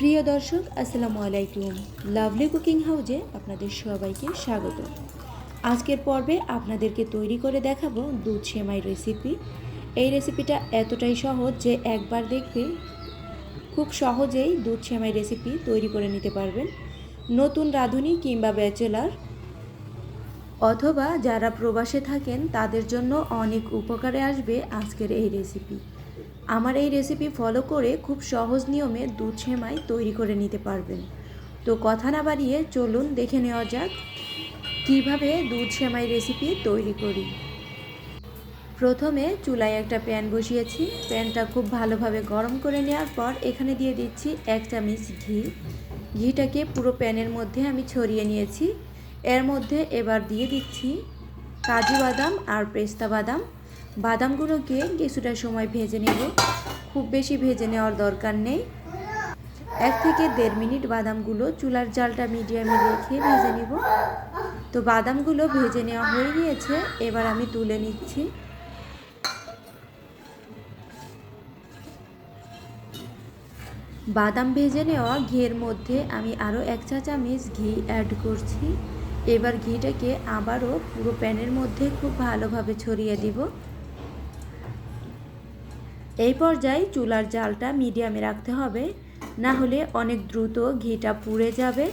প্রিয় দর্শক, আসসালামু আলাইকুম। লাভলি কুকিং হাউজে আপনাদের সবাইকে স্বাগত। আজকের পর্বে আপনাদেরকে তৈরি করে দেখাবো দুধ সেমাই রেসিপি এই রেসিপিটা এতটাই সহজ যে একবার দেখবে খুব সহজেই দুধ সেমাই রেসিপি তৈরি করে নিতে পারবেন। নতুন রাঁধুনি কিংবা ব্যাচেলার অথবা যারা প্রবাসে থাকেন, তাদের জন্য অনেক উপকারে আসবে আজকের এই রেসিপি আমার এই রেসিপি ফলো করে খুব সহজ নিয়মে দুধ সেমাই তৈরি করে নিতে পারবেন। তো কথা না বাড়িয়ে চলুন দেখে নেওয়া যাক কীভাবে দুধ সেমাই রেসিপি তৈরি করি। প্রথমে চুলায় একটা প্যান বসিয়েছি। প্যানটা খুব ভালোভাবে গরম করে নেওয়ার পর এখানে দিয়ে দিচ্ছি এক চামচ ঘি। ঘিটাকে পুরো প্যানের মধ্যে আমি ছড়িয়ে নিয়েছি। এর মধ্যে এবার দিয়ে দিচ্ছি কাজু বাদাম আর পেস্তা বাদাম। বাদামগুলোকে কিছুটা সময় ভেজে নেব। খুব বেশি ভেজে নেওয়ার দরকার নেই। এক থেকে দেড় মিনিট বাদামগুলো চুলার জালটা মিডিয়ামে রেখে ভেজে নেব। তো বাদামগুলো ভেজে নেওয়া হয়ে গিয়েছে, এবার আমি তুলে নিচ্ছি। বাদাম ভেজে নেওয়া ঘিয়ের মধ্যে আমি আরও এক চা চামচ ঘি অ্যাড করছি। এবার ঘিটাকে আবারও পুরো প্যানের মধ্যে খুব ভালোভাবে ছড়িয়ে দিব। এই পর্যায়ে চুলার জালটা মিডিয়ামে রাখতে হবে, না হলে অনেক দ্রুত ঘিটা পুড়ে যাবে।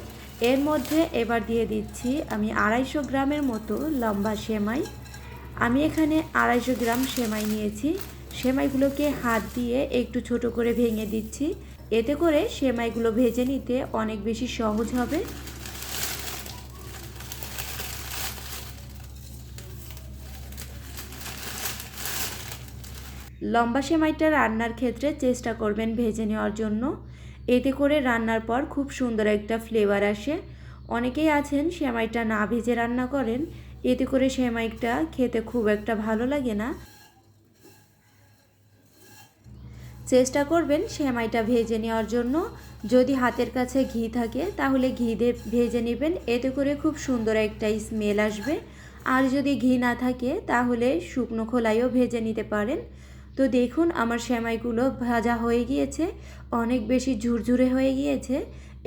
এর মধ্যে এবার দিয়ে দিচ্ছি আমি আড়াইশো গ্রামের মতো লম্বা সেমাই। আমি এখানে আড়াইশো গ্রাম সেমাই নিয়েছি। সেমাইগুলোকে হাত দিয়ে একটু ছোট করে ভেঙে দিচ্ছি। এতে করে সেমাইগুলো ভেজে নিতে অনেক বেশি সহজ হবে। লম্বা সেমাইটা রান্নার ক্ষেত্রে চেষ্টা করবেন ভেজে নেওয়ার জন্য। এতে করে রান্নার পর খুব সুন্দর একটা ফ্লেভার আসে। অনেকেই আছেন সেমাইটা না ভেজে রান্না করেন, এতে করে সেমাইটা খেতে খুব একটা ভালো লাগে না। চেষ্টা করবেন সেমাইটা ভেজে নেওয়ার জন্য। যদি হাতের কাছে ঘি থাকে, তাহলে ঘি দিয়ে ভেজে নেবেন, এতে করে খুব সুন্দর একটা স্মেল আসবে। আর যদি ঘি না থাকে, তাহলে শুকনো খোলাইও ভেজে নিতে পারেন। তো দেখুন, আমার সেমাইগুলো ভাজা হয়ে গিয়েছে, অনেক বেশি ঝুরঝুরে হয়ে গিয়েছে।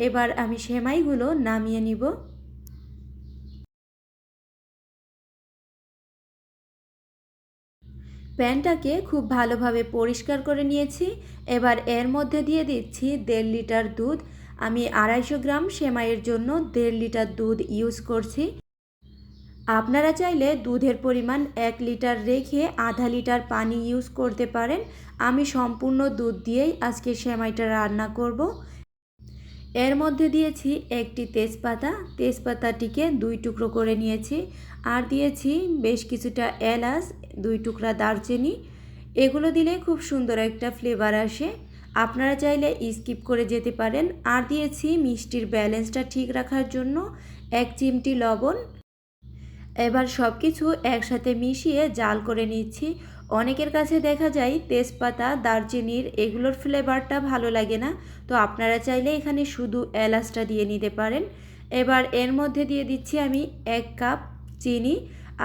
এবার আমি সেমাইগুলো নামিয়ে নিব। প্যানটাকে খুব ভালোভাবে পরিষ্কার করে নিয়েছি। এবার এর মধ্যে দিয়ে দিচ্ছি দেড় লিটার দুধ। আমি আড়াইশো গ্রাম সেমাইয়ের জন্য দেড় লিটার দুধ ইউজ করছি। আপনারা চাইলে দুধের পরিমাণ এক লিটার রেখে আধা লিটার পানি ইউজ করতে পারেন। আমি সম্পূর্ণ দুধ দিয়েই আজকে সেমাইটা রান্না করব। এর মধ্যে দিয়েছি একটি তেজপাতা। তেজপাতাটিকে দুই টুকরো করে নিয়েছি। আর দিয়েছি বেশ কিছুটা এলাচ, দুই টুকরা দারচিনি। এগুলো দিলে খুব সুন্দর একটা ফ্লেভার আসে। আপনারা চাইলে স্কিপ করে যেতে পারেন। আর দিয়েছি মিষ্টির ব্যালেন্সটা ঠিক রাখার জন্য এক চিমটি লবণ এবার সব কিছু একসাথে মিশিয়ে জাল করে নিচ্ছি। অনেকের কাছে দেখা যায় তেজপাতা, দারচিনির এগুলোর ফ্লেভারটা ভালো লাগে না। তো আপনারা চাইলে এখানে শুধু এলাচটা দিয়ে নিতে পারেন। এবার এর মধ্যে দিয়ে দিচ্ছি আমি এক কাপ চিনি।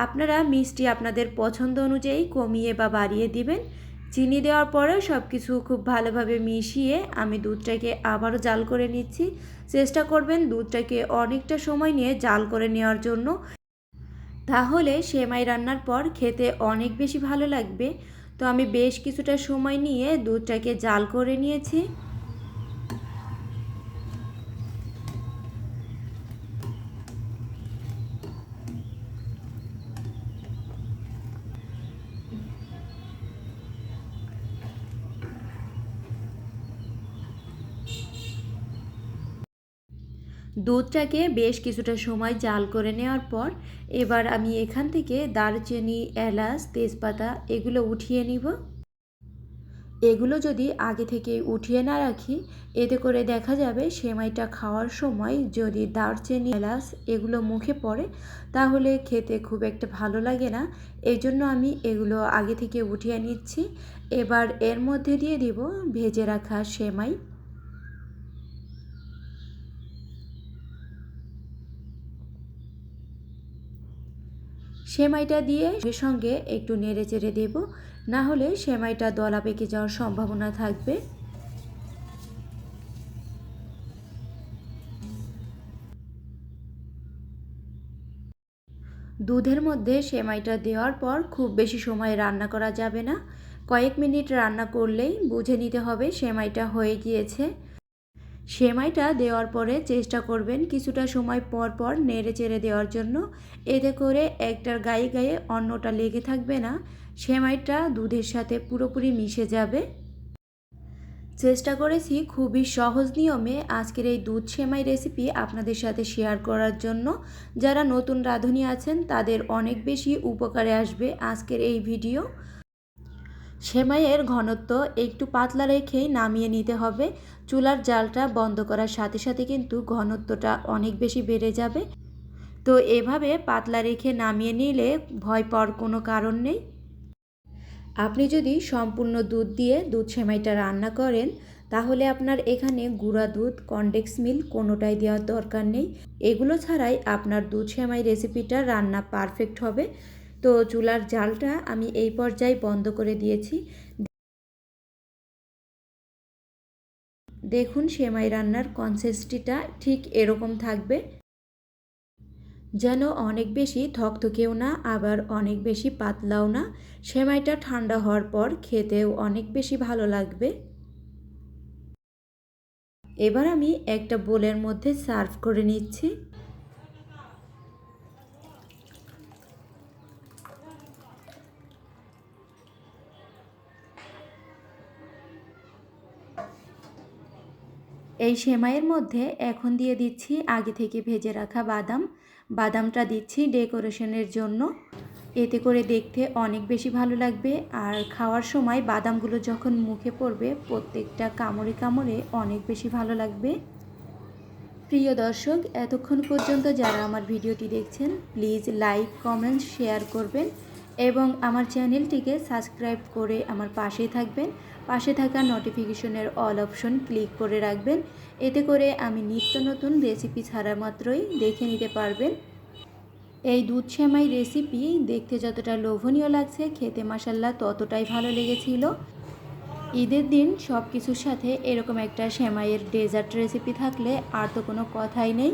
আপনারা মিষ্টি আপনাদের পছন্দ অনুযায়ী কমিয়ে বা বাড়িয়ে দিবেন। চিনি দেওয়ার পরে সব কিছু খুব ভালোভাবে মিশিয়ে আমি দুধটাকে আবারও জাল করে নিচ্ছি। চেষ্টা করবেন দুধটাকে অনেকটা সময় নিয়ে জাল করে নেওয়ার জন্য। তাহলে সেমাই রান্নার পর খেতে অনেক বেশি ভালো লাগবে। তো আমি বেশ কিছুটা সময় নিয়ে দুধটাকে জাল করে নিয়েছি। দুধটাকে বেশ কিছুটা সময় জাল করে নেওয়ার পর এবার আমি এখান থেকে দারচিনি, এলাচ, তেজপাতা এগুলো উঠিয়ে নিব। এগুলো যদি আগে থেকে উঠিয়ে না রাখি, এতে করে দেখা যাবে সেমাইটা খাওয়ার সময় যদি দারচিনি, এলাচ এগুলো মুখে পড়ে, তাহলে খেতে খুব একটা ভালো লাগে না। এই জন্য আমি এগুলো আগে থেকে উঠিয়ে নিচ্ছি। এবার এর মধ্যে দিয়ে দিব ভেজে রাখা সেমাই। সেমাইটা দিয়ে সঙ্গে একটু নেড়ে চেড়ে দেব। না হলে সেমাইটা দলা পেকে যাওয়ার সম্ভাবনা থাকবে। দুধের মধ্যে সেমাইটা দেওয়ার পর খুব বেশি সময় রান্না করা যাবে না। কয়েক মিনিট রান্না করলেই বুঝে নিতে হবে সেমাইটা হয়ে গিয়েছে। সেমাইটা দেওয়ার পরে চেষ্টা করবেন কিছুটা সময় পর পর নেড়ে চেড়ে দেওয়ার জন্য। এতে করে একটার গায়ে গায়ে অন্যটা লেগে থাকবে না। সেমাইটা দুধের সাথে পুরোপুরি মিশে যাবে। চেষ্টা করেছি খুবই সহজ নিয়মে আজকের এই দুধ সেমাই রেসিপি আপনাদের সাথে শেয়ার করার জন্য। যারা নতুন রাঁধুনি আছেন তাদের অনেক বেশি উপকারে আসবে আজকের এই ভিডিও। সেমাইয়ের ঘনত্ব একটু পাতলা রেখেই নামিয়ে নিতে হবে। চুলার জালটা বন্ধ করার সাথে সাথে কিন্তু ঘনত্বটা অনেক বেশি বেড়ে যাবে। তো এভাবে পাতলা রেখে নামিয়ে নিলে ভয় পাওয়ার কোনো কারণ নেই। আপনি যদি সম্পূর্ণ দুধ দিয়ে দুধ সেমাইটা রান্না করেন, তাহলে আপনার এখানে গুঁড়া দুধ, কনডেক্স মিল কোনোটাই দেওয়ার দরকার নেই। এগুলো ছাড়াই আপনার দুধ সেমাই রেসিপিটা রান্না পারফেক্ট হবে। তো চুলার জালটা আমি এই পর্যায়ে বন্ধ করে দিয়েছি। দেখুন সেমাই রান্নার কনসিস্টিটা ঠিক এরকম থাকবে। যেন অনেক বেশি থকথকেও না, আবার অনেক বেশি পাতলাও না। সেমাইটা ঠান্ডা হওয়ার পর খেতেও অনেক বেশি ভালো লাগবে। এবার আমি একটা বোলের মধ্যে সার্ভ করে নিচ্ছি। এই সেমাইয়ের মধ্যে এখন দিয়ে দিচ্ছি আগে থেকে ভেজে রাখা বাদাম। বাদামটা দিচ্ছি ডেকোরেশনের জন্য। এতে করে দেখতে অনেক বেশি ভালো লাগবে আর খাওয়ার সময় বাদামগুলো যখন মুখে পড়বে প্রত্যেকটা কামড়ে কামড়ে অনেক বেশি ভালো লাগবে। প্রিয় দর্শক, এতক্ষণ পর্যন্ত যারা আমার ভিডিওটি দেখছেন, প্লিজ লাইক, কমেন্ট, শেয়ার করবেন। এবং আমার চ্যানেলটিকে সাবস্ক্রাইব করে আমার পাশেই থাকবেন। পাশে থাকা নোটিফিকেশনের অল অপশন ক্লিক করে রাখবেন। এতে করে আমি নিত্য নতুন রেসিপি ছাড়া মাত্রই দেখে নিতে পারবেন। এই দুধ সেমাই রেসিপি দেখতে যতটা লোভনীয় লাগছে, খেতে মাসাল্লা ততটাই ভালো লেগেছিল। ঈদের দিন সব কিছুর সাথে এরকম একটা সেমাইয়ের ডেজার্ট রেসিপি থাকলে আর তো কোনো কথাই নেই।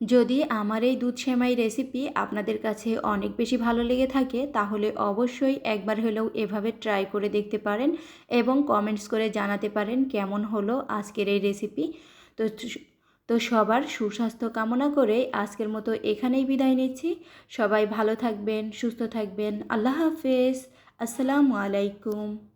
যদি আমার এই দুধ সেমাই রেসিপি আপনাদের কাছে অনেক বেশি ভালো লেগে থাকে, তাহলে অবশ্যই একবার হলেও এভাবে ট্রাই করে দেখতে পারেন এবং কমেন্টস করে জানাতে পারেন কেমন হলো আজকের এই রেসিপি তো তো সবার সুস্বাস্থ্য কামনা করে আজকের মতো এখানেই বিদায় নিচ্ছি। সবাই ভালো থাকবেন, সুস্থ থাকবেন। আল্লাহ হাফেজ। আসসালামু আলাইকুম।